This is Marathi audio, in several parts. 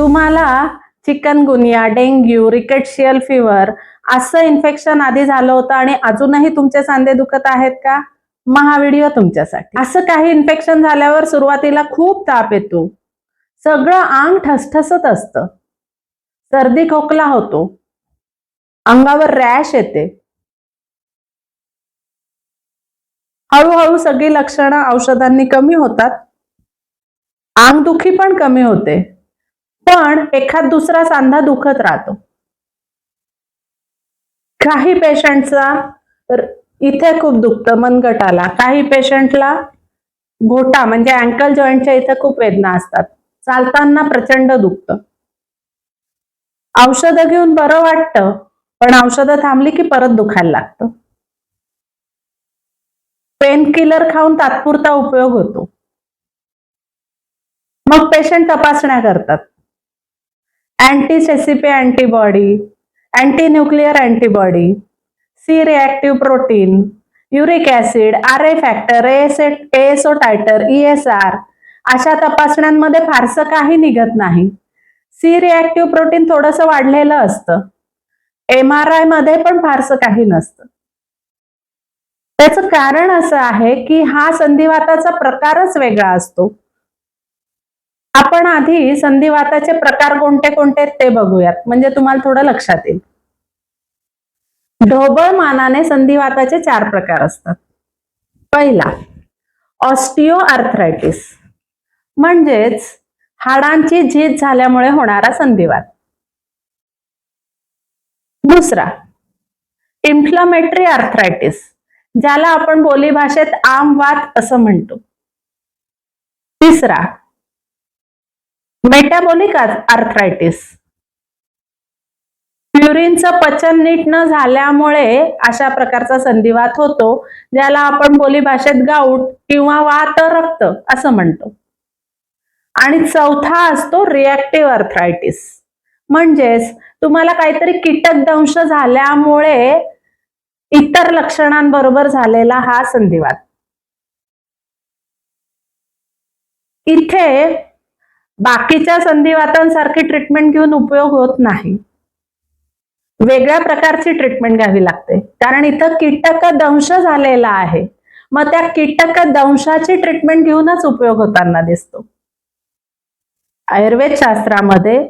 तुम्हाला चिकनगुनिया डेंग्यू रिकेटशियल फिवर असं इन्फेक्शन आधी झालं होतं आणि अजूनही तुमचे सांधे दुखत आहेत का? मग हा व्हिडिओ तुमच्यासाठी. असं काही इन्फेक्शन झाल्यावर सुरुवातीला खूप ताप येतो. सगळं अंग ठसठसत असतं. सर्दी खोकला होतो. अंगावर रॅश येते. हळूहळू सगळी लक्षणं औषधांनी कमी होतात. अंगदुखी पण कमी होते. पण एखाद दुसरा सांधा दुखत राहतो. काही पेशंटचा इथे खूप दुखतं मनगटाला. काही पेशंटला घोटा म्हणजे अँकल जॉईंटच्या इथे खूप वेदना असतात. चालताना प्रचंड दुखतं. औषधं घेऊन बरं वाटतं पण औषधं थांबली की परत दुखायला लागतं. पेन किलर खाऊन तात्पुरता उपयोग होतो. मग पेशंट तपासण्या करतात. अँटीसेसिपी antibody anti nuclear antibody C reactive protein uric acid R A factor ASO titre R अशा तपासण्यांमध्ये फारसं काही निघत नाही. सी रिॲक्टिव्ह प्रोटीन थोडंसं वाढलेलं असतं. एम आर आयमध्ये पण फारसं काही नसतं. त्याचं कारण असं आहे की हा संधिवाताचा प्रकारच वेगळा असतो. आपण आधी संधिवाताचे प्रकार कोणते कोणते ते बघूयात. म्हणजे तुम्हाला थोडं लक्षात येईल. ढोबळ मानाने संधिवाताचे चार प्रकार असतात. पहिला ऑस्टिओ आर्थरायटिस म्हणजेच हाडांची झीज झाल्यामुळे होणारा संधिवात. दुसरा इन्फ्लमेटरी आर्थरायटिस ज्याला आपण बोलीभाषेत आमवात असं म्हणतो. तिसरा मेटाबॉलिक आर्थरायटिस प्युरिनचं पचन नीट न झाल्यामुळे अशा प्रकारचा संधिवात होतो ज्याला आपण बोलीभाषेत गाऊट किंवा वात रक्त असं म्हणतो. आणि चौथा असतो रिॲक्टिव्ह अर्थरायटिस म्हणजेच तुम्हाला काहीतरी कीटक दंश झाल्यामुळे इतर लक्षणांबरोबर झालेला हा संधिवात. इथे बाकीच्या संधिवातांसारखी ट्रीटमेंट घेऊन उपयोग होत नाही. वेगळ्या प्रकारची ट्रीटमेंट घ्यावी लागते. कारण इथं कीटक दंश झालेला आहे. मग त्या कीटक दंशाची ट्रीटमेंट घेऊनच उपयोग होताना दिसतो. आयुर्वेद शास्त्रामध्ये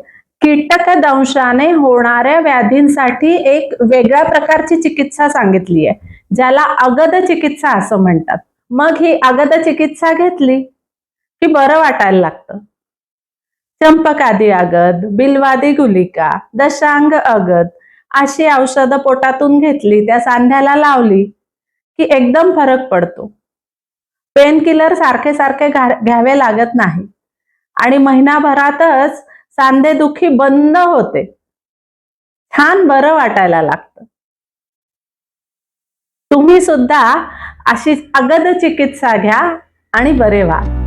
कीटक दंशाने होणाऱ्या व्याधींसाठी एक वेगळ्या प्रकारची चिकित्सा सांगितली आहे. ज्याला अगद चिकित्सा असं म्हणतात. मग ही अगद चिकित्सा घेतली की बरं वाटायला लागतं. चंपकादी अगद बिलवादी गुलिका दशांग अगद अशी औषधं पोटातून घेतली त्या सांध्याला लावली की एकदम फरक पडतो. पेन किलर सारखे सारखे घ्यावे लागत नाही. आणि महिनाभरातच सांधेदुखी बंद होते. छान बरं वाटायला लागतं. तुम्ही सुद्धा अशी अगद चिकित्सा घ्या आणि बरे व्हा.